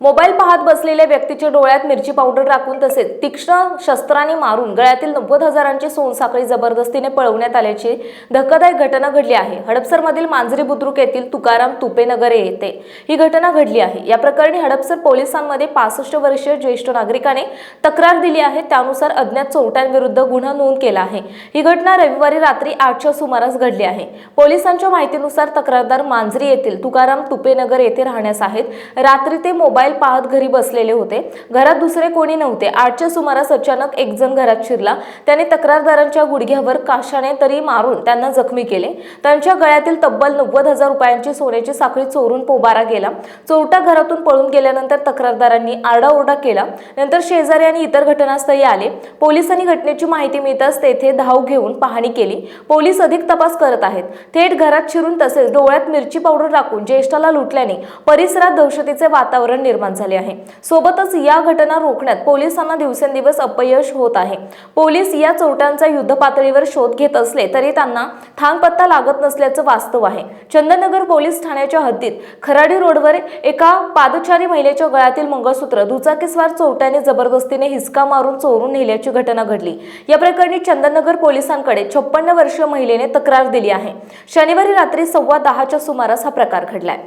Mobile पाहत बसलेल्या व्यक्तीच्या डोळ्यात मिरची पावडर टाकून तसेच तीक्ष्ण शस्त्राने मारून गळ्यातील नव्वद हजारांची सोनसाखळी जबरदस्तीने पळवण्यात आल्याची धक्कादायक घटना घडली आहे. हडपसरमधील मांजरी बुद्रुक येथील तुकाराम तुपेनगर येथे ही घटना घडली आहे. या प्रकरणी हडपसर पोलिसांमध्ये पासष्ट वर्षीय ज्येष्ठ नागरिकाने तक्रार दिली आहे. त्यानुसार अज्ञात चोरट्यांविरुद्ध गुन्हा नोंद केला आहे. ही घटना रविवारी रात्री आठच्या सुमारास घडली आहे. पोलिसांच्या माहितीनुसार तक्रारदार मांजरी येथील तुकाराम तुपेनगर येथे राहण्यास आहेत. रात्री ते मोबाईल पाहत घरी बसलेले होते. घरात दुसरे कोणी नव्हते. आठच्या सुमारास अचानक एक जण घरात शिरला. त्याने तक्रारदारांच्या गुडघ्यावर काशाने तरी मारून त्यांना जखमी केले. त्यांच्या गळ्यातील तब्बल नव्वद हजार रुपयांची सोन्याची साखळी चोरून पोबारा गेला. चोरटा घरातून पळून गेल्यानंतर तक्रारदारांनी आरडाओरडा केला. नंतर शेजारी आणि इतर घटनास्थळी आले. पोलिसांनी घटनेची माहिती मिळताच तेथे धाव घेऊन पाहणी केली. पोलीस अधिक तपास करत आहेत. थेट घरात शिरून तसेच डोळ्यात मिरची पावडर टाकून ज्येष्ठाला लुटल्याने परिसरात दहशतीचे वातावरण निर्माण झाले आहे. सोबतच या घटना रोखण्यात पोलिसांना दिवसेंदिवस अपयश होत आहे. पोलीस या चोरट्यांचा युद्ध पातळीवर शोध घेत असले तरी त्यांना थांगपत्ता लागत नसल्याचं वास्तव आहे. चंदननगर पोलीस ठाण्याच्या हद्दीत खराडी रोडवर एका पादचारी महिलेच्या गळ्यातील मंगळसूत्र दुचाकीस्वार चोरट्याने जबरदस्तीने हिसका मारून चोरून नेल्याची घटना घडली. या प्रकरणी चंदननगर पोलिसांकडे छप्पन्न वर्षीय महिलेने तक्रार दिली आहे. शनिवारी रात्री सव्वा दहाच्या सुमारास हा प्रकार घडलाय.